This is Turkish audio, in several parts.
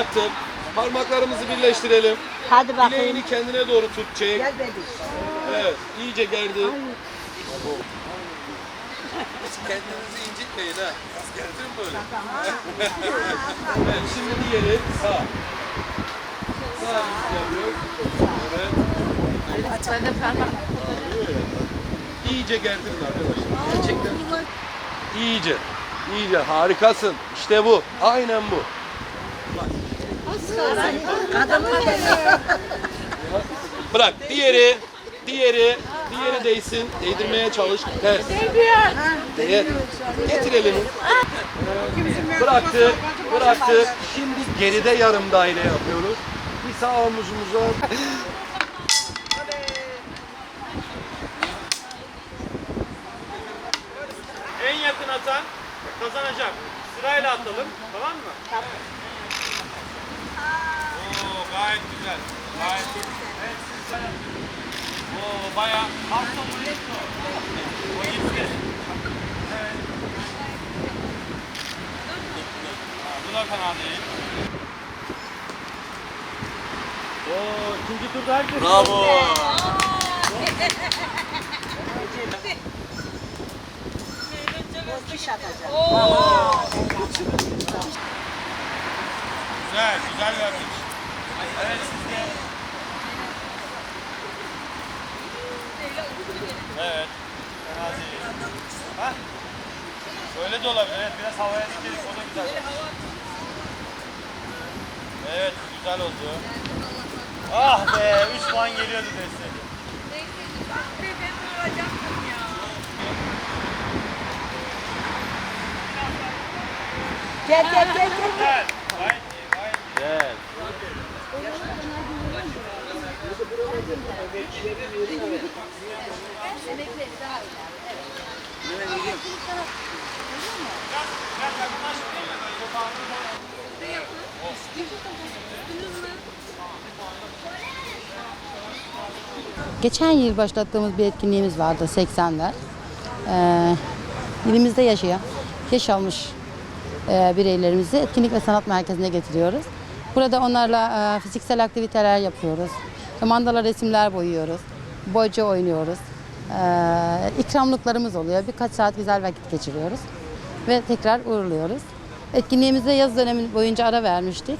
Bıraktık. Parmaklarımızı birleştirelim. Hadi bakayım. Bileğini kendine doğru tut çek. Gel bebiş. Evet, iyice gerdi. Kendinizi incitmeyin ha. Gerdirin böyle. evet, şimdi diğeri sağ. Sağ yapıyor. Evet. İyice gerdirin arkadaşlar. Gerçekten. İyice. İyice. Harikasın. İşte bu. Aynen bu. Bırak. Diğeri. Diğeri. Diğeri değsin. Değdirmeye çalış. Ters. Değer. Getir elini. Bıraktık. Bıraktık. Şimdi geride yarım daire yapıyoruz. Bir sağ omuzumuza. En yakın atan kazanacak. Sırayla atalım. Tamam mı? Oo gayet güzel. Gayet Evet, siz de- Oo bayağı hafta bu gitti o. Gitti. Evet. Bu da fena değil. Oo ikinci turda herkes. Bravo. Boş atacak. Güzel, güzel bir atış. Evet sizde. Evet. Değil. Ha? Böyle de olabilir. Evet, biraz havaya dikelim. O da güzel. Evet, güzel oldu. Ah be, 3 puan geliyordu destek. Gel gel gel gel. Güzel. Gayet iyi, gayet iyi. Gel. Geçen yıl başlattığımız bir etkinliğimiz vardı 80'ler. Ee, ilimizde yaşayan, yaş almış e, bireylerimizi etkinlik ve sanat merkezine getiriyoruz. Burada onlarla e, fiziksel aktiviteler yapıyoruz. Mandala resimler boyuyoruz. Boyca oynuyoruz. Ee, ikramlıklarımız oluyor. Birkaç saat güzel vakit geçiriyoruz. Ve tekrar uğurluyoruz. Etkinliğimize yaz dönemi boyunca ara vermiştik.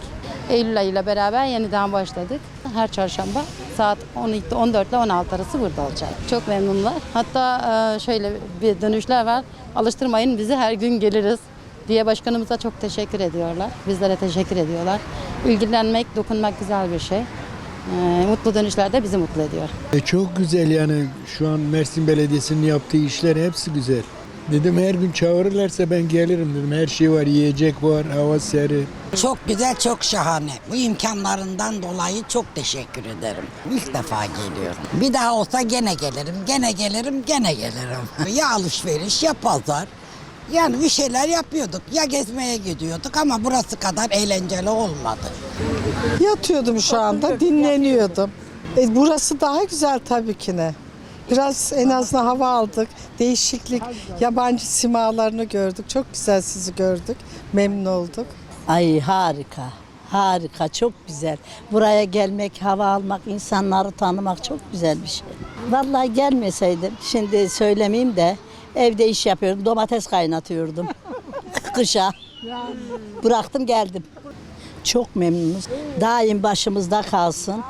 Eylül ayıyla beraber yeniden başladık. Her çarşamba saat 12, 14 ile 16 arası burada olacak. Çok memnunlar. Hatta e, şöyle bir dönüşler var. Alıştırmayın bizi her gün geliriz diye başkanımıza çok teşekkür ediyorlar. Bizlere teşekkür ediyorlar. İlgilenmek, dokunmak güzel bir şey. E, Mutlu dönüşler de bizi mutlu ediyor. E çok güzel yani şu an Mersin Belediyesi'nin yaptığı işler hepsi güzel. Dedim her gün çağırırlarsa ben gelirim dedim. Her şey var, yiyecek var, hava serin. Çok güzel, çok şahane. Bu imkanlarından dolayı çok teşekkür ederim. İlk defa geliyorum. Bir daha olsa gene gelirim, gene gelirim, gene gelirim. ya alışveriş ya pazar. Yani bir şeyler yapıyorduk. Ya gezmeye gidiyorduk ama burası kadar eğlenceli olmadı. Yatıyordum şu anda, dinleniyordum. E, burası daha güzel tabii ki ne. Biraz en azından hava aldık, değişiklik, yabancı simalarını gördük. Çok güzel sizi gördük, memnun olduk. Ay harika. Harika, çok güzel. Buraya gelmek, hava almak, insanları tanımak çok güzel bir şey. Vallahi gelmeseydim, şimdi söylemeyeyim de evde iş yapıyordum, domates kaynatıyordum. Kışa. Bıraktım geldim. Çok memnunuz. Daim başımızda kalsın.